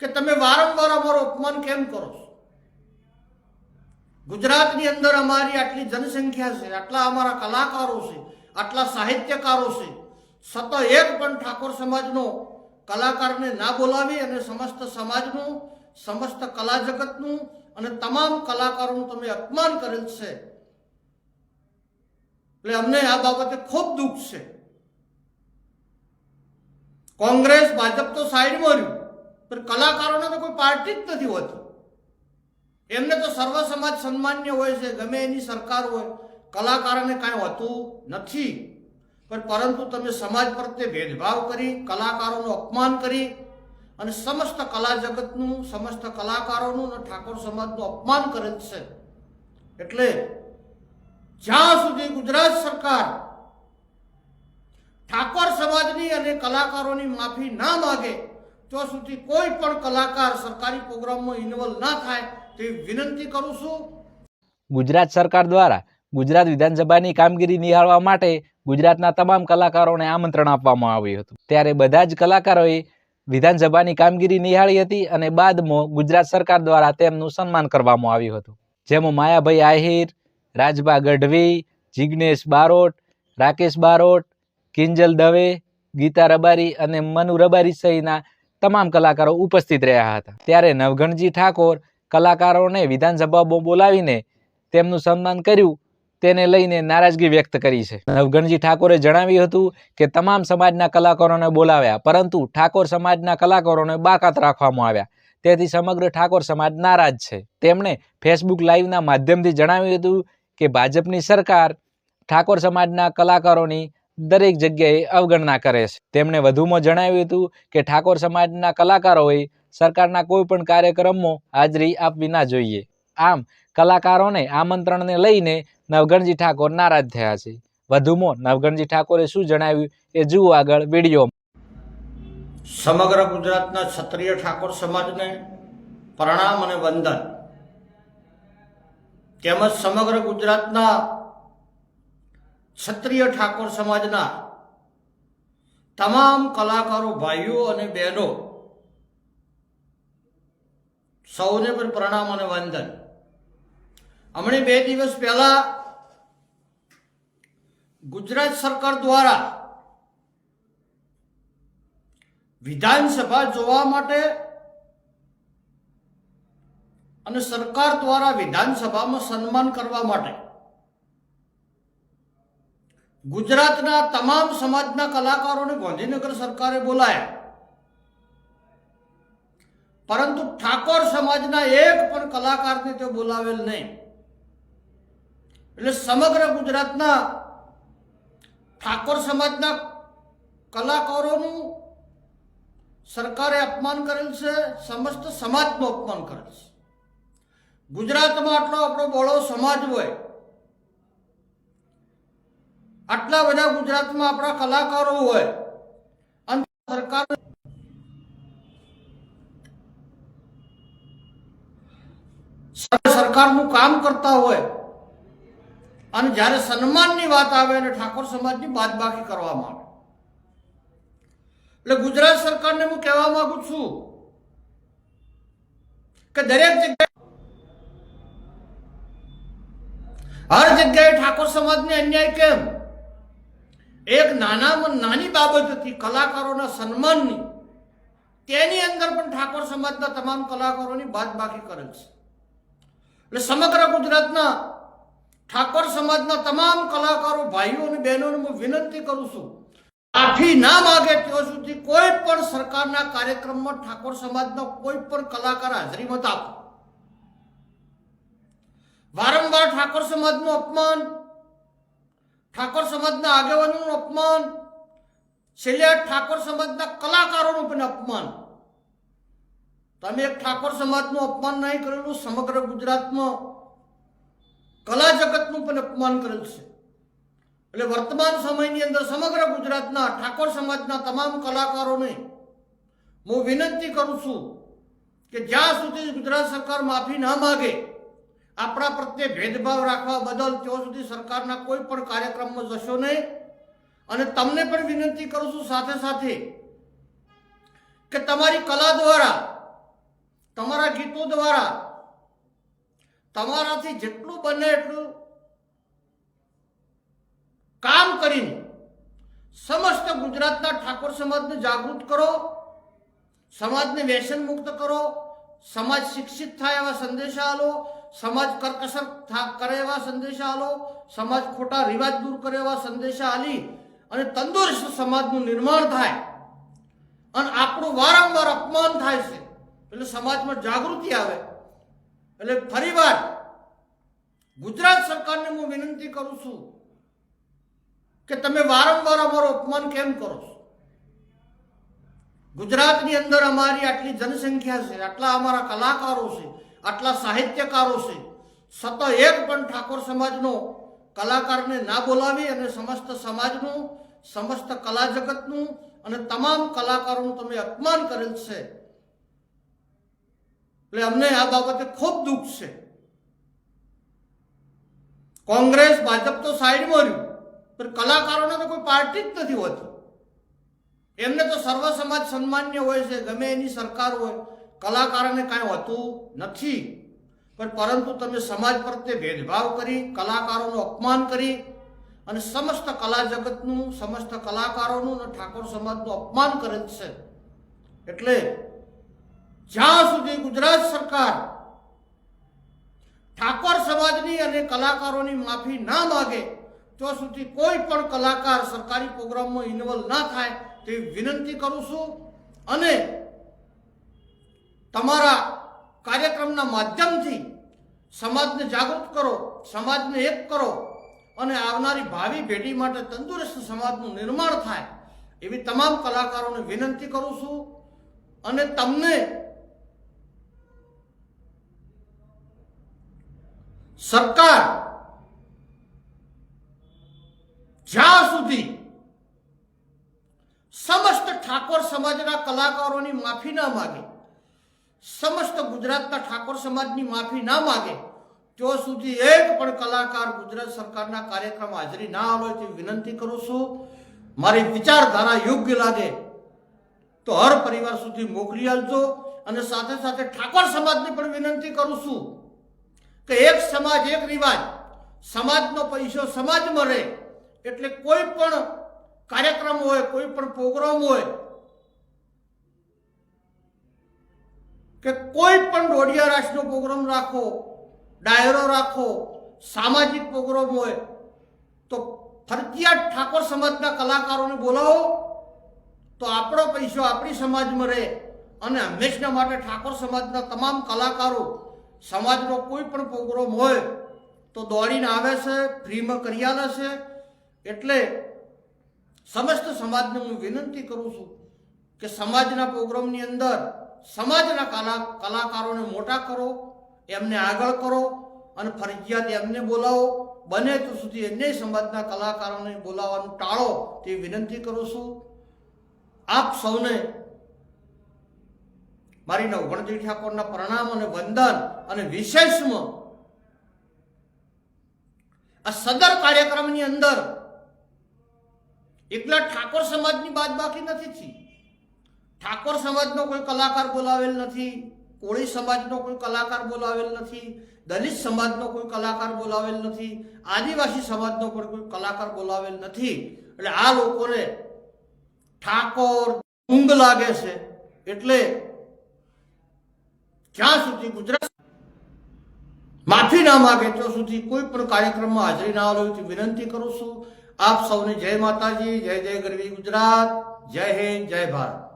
કે તમે વારંવાર અમારો અપમાન કેમ કરો છો? ગુજરાતની અંદર અમારી આટલી જનસંખ્યા છે, આટલા અમારા કલાકારો છે, આટલા સાહિત્યકારો છે, સતત એક પણ ઠાકોર સમાજનો કલાકારને ના બોલાવી અને સમસ્ત સમાજનું, સમસ્ત કલા જગતનું અને તમામ કલાકારોનું તમે અપમાન કરેલ છે. એટલે અમને આ બાબતે ખૂબ દુઃખ છે. કોંગ્રેસ, ભાજપ તો સાઈડમાં રહ્યું. પણ કલાકારોને તો કોઈ પાર્ટી જ નથી હોતી. એમને તો સર્વ સમાજ સન્માન્ય હોય છે, ગમે એની સરકાર હોય. કલાકારોને કાંઈ હોતું નથી. પણ પરંતુ તમે સમાજ પ્રત્યે ભેદભાવ કરી, કલાકારોનું અપમાન કરી અને સમસ્ત કલા જગતનું, સમસ્ત કલાકારોનું અને ઠાકોર સમાજનું અપમાન કરે છે. એટલે જ્યાં સુધી ગુજરાત સરકાર ઠાકોર સમાજની અને કલાકારોની માફી ના માગે ત્યાં સુધી કોઈ પણ કલાકાર સરકારી પ્રોગ્રામમાં ઇન્વોલ્વ ના થાય તેવી વિનંતી કરું છું. ગુજરાત સરકાર દ્વારા ગુજરાત વિધાનસભાની કામગીરી નિહાળવા માટે ગુજરાતના તમામ કલાકારોને આમંત્રણ આપવામાં આવ્યું હતું. ત્યારે બધા જ કલાકારોએ વિધાનસભાની કામગીરી નિહાળી હતી અને બાદમાં ગુજરાત સરકાર દ્વારા તેમનું સન્માન કરવામાં આવ્યું હતું. જેમાં માયાભાઈ આહિર, રાજભા ગઢવી જિજ્ઞેશ બારોટ, રાકેશ બારોટ, કિંજલ દવે, ગીતા રબારી અને મનુ રબારી સહિતના તમામ કલાકારો ઉપસ્થિત રહ્યા હતા. ત્યારે નવગણજી ઠાકોર કલાકારોને વિધાનસભામાં બોલાવીને તેમનું સન્માન કર્યું, તેને લઈને નારાજગી વ્યક્ત કરી છે. નવગણજી ઠાકોરે જણાવ્યું હતું કે તમામ સમાજના કલાકારોને બોલાવ્યા, પરંતુ ઠાકોર સમાજના કલાકારોને બાકાત રાખવામાં આવ્યા. તેથી સમગ્ર ઠાકોર સમાજ નારાજ છે. તેમણે ફેસબુક લાઈવના માધ્યમથી જણાવ્યું હતું કે ભાજપની સરકાર ઠાકોર સમાજના કલાકારોની દરેક જગ્યાએ અવગણના કરે છે. તેમણે વધુમાં જણાવ્યું હતું કે ઠાકોર સમાજના કલાકારોએ સરકારના કોઈ પણ કાર્યક્રમમાં હાજરી આપવી ના જોઈએ. આમ, કલાકારોને આમંત્રણને લઈને નવગણજી ઠાકોર નારાજ થયા છે. વધુમાં નવગણજી ઠાકોરે શું જણાવ્યું એ જુઓ આગળ વીડિયો સમગ્ર ગુજરાતના ક્ષત્રિય ઠાકોર સમાજને પ્રણામ અને વંદન. તેમજ સમગ્ર ગુજરાતના ક્ષત્રિય ઠાકોર સમાજના તમામ કલાકારો, ભાઈઓ અને બહેનો સૌને પણ પ્રણામ અને વંદન. હમણાં બે દિવસ પહેલા ગુજરાત સરકાર દ્વારા વિધાનસભા જોવા માટે અને સરકાર દ્વારા વિધાનસભામાં સન્માન કરવા માટે ગુજરાતના તમામ સમાજના કલાકારોને ગાંધીનગર સરકારે બોલાયા. પરંતુ ઠાકોર સમાજના એક પણ કલાકારને તે બોલાવેલ નહીં. એટલે સમગ્ર ગુજરાતના ઠાકોર સમાજના કલાકારોનું સરકારે અપમાન કરેલ છે, સમસ્ત સમાજનું અપમાન કરેલ છે. ગુજરાતમાં આટલો આપણો બળો સમાજ હોય આટલા બધા ગુજરાતમાં આપણા કલાકારો હોય. અને સરકાર સરકારનું કામ કરતા હોય. અને જ્યારે સન્માનની વાત આવે અને ઠાકોર સમાજની બાદબાકી કરવામાં આવે એટલે ગુજરાત સરકારને હું કહેવા માંગુ છું કે દરેક જગ્યાએ હર જગ્યાએ ઠાકોર સમાજને અન્યાય કેમ? એક નાનામાં નાની બાબત હતી, કલાકારોના સન્માનની. તેની અંદર પણ ઠાકોર સમાજના તમામ કલાકારોની બાદબાકી કરેલ છે. એટલે સમગ્ર ગુજરાતના ઠાકોર સમાજના તમામ કલાકારો, ભાઈઓ અને બહેનોને હું વિનંતી કરું છું માફી ના માગે ત્યાં સુધી કોઈ પણ સરકારના કાર્યક્રમમાં ઠાકોર સમાજનો કોઈ પણ કલાકાર હાજરી મત આપો. વારંવાર ઠાકોર સમાજનું અપમાન ઠાકોર સમાજના આગેવાનોનું અપમાન. છેલ્લે ઠાકોર સમાજના કલાકારોનું પણ અપમાન. તમે એક ઠાકોર સમાજનું અપમાન નહીં કરેલું, સમગ્ર ગુજરાતમાં કલા જગતનું પણ અપમાન કરેલ છે. એટલે વર્તમાન સમયની અંદર સમગ્ર ગુજરાતના ઠાકોર સમાજના તમામ કલાકારોને હું વિનંતી કરું છું કે જ્યાં સુધી ગુજરાત સરકાર માફી ના માગે આપણા પ્રત્યે ભેદભાવ રાખવા બદલ ત્યાં સુધી સરકારના કોઈ પણ કાર્યક્રમમાં જશો નહીં. અને તમને પણ વિનંતી કરું છું સાથે સાથે કે તમારી કલા દ્વારા, તમારા ગીતો દ્વારા, તમારાથી જેટલું બને એટલું કામ કરીને સમસ્ત ગુજરાતના ઠાકોર સમાજને જાગૃત કરો, સમાજને વ્યસન મુક્ત કરો, સમાજ શિક્ષિત થાય એવા સંદેશા આલો સમાજ કરકસર કરે એવા સંદેશા આલો, સમાજ ખોટા રિવાજ દૂર કરે એવા સંદેશા આલી અને તંદુરસ્ત સમાજનું નિર્માણ થાય. અને આપણું વારંવાર અપમાન થાય છે. એટલે સમાજમાં જાગૃતિ આવે. એટલે ફરીવાર ગુજરાત સરકારને હું વિનંતી કરું છું કે તમે વારંવાર અમારું અપમાન કેમ કરો છો? ગુજરાતની અંદર અમારી આટલી જનસંખ્યા છે, આટલા અમારા કલાકારો છે આટલા સાહિત્યકારો છે. સતત એક પણ ઠાકોર સમાજનો કલાકારને ના બોલાવી અને સમસ્ત સમાજનું, સમસ્ત કલા જગતનું અને તમામ કલાકારોનું તમે અપમાન કરેલ છે. એટલે અમને આ બાબતે ખૂબ દુઃખ છે. કોંગ્રેસ, ભાજપ તો સાઈડમાં રહ્યું, પણ કલાકારોને તો કોઈ પાર્ટી જ નથી હોતી. એમને તો સર્વ સમાજ સન્માન્ય હોય છે, ગમે એની સરકાર હોય. કલાકારોને કાંઈ હોતું નથી. પણ પરંતુ તમે સમાજ પ્રત્યે ભેદભાવ કરી, કલાકારોનું અપમાન કરી અને સમસ્ત કલા જગતનું, સમસ્ત કલાકારોનું અને ઠાકોર સમાજનું અપમાન કરે છે. એટલે જ્યાં સુધી ગુજરાત સરકાર ઠાકોર સમાજની અને કલાકારોની માફી ના માગે, ત્યાં સુધી કોઈ પણ કલાકાર સરકારી પ્રોગ્રામમાં ઇન્વોલ્વ ના થાય તેવી વિનંતી કરું છું. અને તમારા કાર્યક્રમના માધ્યમથી સમાજને જાગૃત કરો, સમાજને એક કરો અને આવનારી ભાવિ પેઢી માટે તંદુરસ્ત સમાજનું નિર્માણ થાય એવી તમામ કલાકારોને વિનંતી કરું છું. અને તમને સરકાર જ્યાં સુધી સમસ્ત ઠાકોર સમાજના કલાકારોની માફી ના માગે સમસ્ત ગુજરાતના ઠાકોર સમાજની માફી ના માગે, ત્યાં સુધી એક પણ કલાકાર ગુજરાત સરકારના કાર્યક્રમ હાજરી ના આવે તેવી વિનંતી કરું છું. મારી વિચારધારા યોગ્ય લાગે તો હર પરિવાર સુધી મોકલી આપજો અને સાથે સાથે ઠાકોર સમાજને પણ વિનંતી કરું છું કે એક સમાજ, એક રિવાજ, સમાજનો પૈસો સમાજમાં રહે. એટલે કોઈ પણ કાર્યક્રમ હોય, કોઈ પણ પ્રોગ્રામ હોય કે કોઈ પણ દોઢિયા રાશનો પ્રોગ્રામ રાખો, ડાયરો રાખો, સામાજિક પ્રોગ્રામ હોય, તો ફરજિયાત ઠાકોર સમાજના કલાકારોને બોલાવો, તો આપણો પૈસો આપણી સમાજમાં રહે અને હંમેશના માટે ઠાકોર સમાજના તમામ કલાકારો સમાજનો કોઈ પણ પ્રોગ્રામ હોય, તો દોડીને આવે છે, ફ્રીમાં કરી આલે છે. એટલે સમસ્ત સમાજને હું વિનંતી કરું છું કે સમાજના પ્રોગ્રામની અંદર સમાજના કલા કલાકારોને મોટા કરો, એમને આગળ કરો અને ફરજિયાત એમને બોલાવો. બને તો સુધી અન્ય સમાજના કલાકારોને બોલાવવાનું ટાળો તે વિનંતી કરું છું. આપ સૌને મારી નવગણજી ઠાકોરના પ્રણામ અને વંદન અને વિશેષમાં આ સદર કાર્યક્રમની અંદર એકલા ઠાકોર સમાજની બાદ બાકી નથી થઈ ઠાકોર સમાજનો કોઈ કલાકાર બોલાવેલ નથી, કોળી સમાજનો કોઈ કલાકાર બોલાવેલ નથી, દલિત સમાજનો કોઈ કલાકાર બોલાવેલ નથી, આદિવાસી સમાજનો પણ કોઈ કલાકાર બોલાવેલ નથી. એટલે આ લોકોને ઠાકોર ઊંઘ લાગે છે. એટલે જ્યાં સુધી ગુજરાત માફી ના માગે ત્યાં સુધી કોઈ પણ કાર્યક્રમમાં હાજરી ના આવે વિનંતી કરું છું. આપ સૌને જય માતાજી, જય જય ગરવી ગુજરાત, જય હિન્દ, જય ભારત.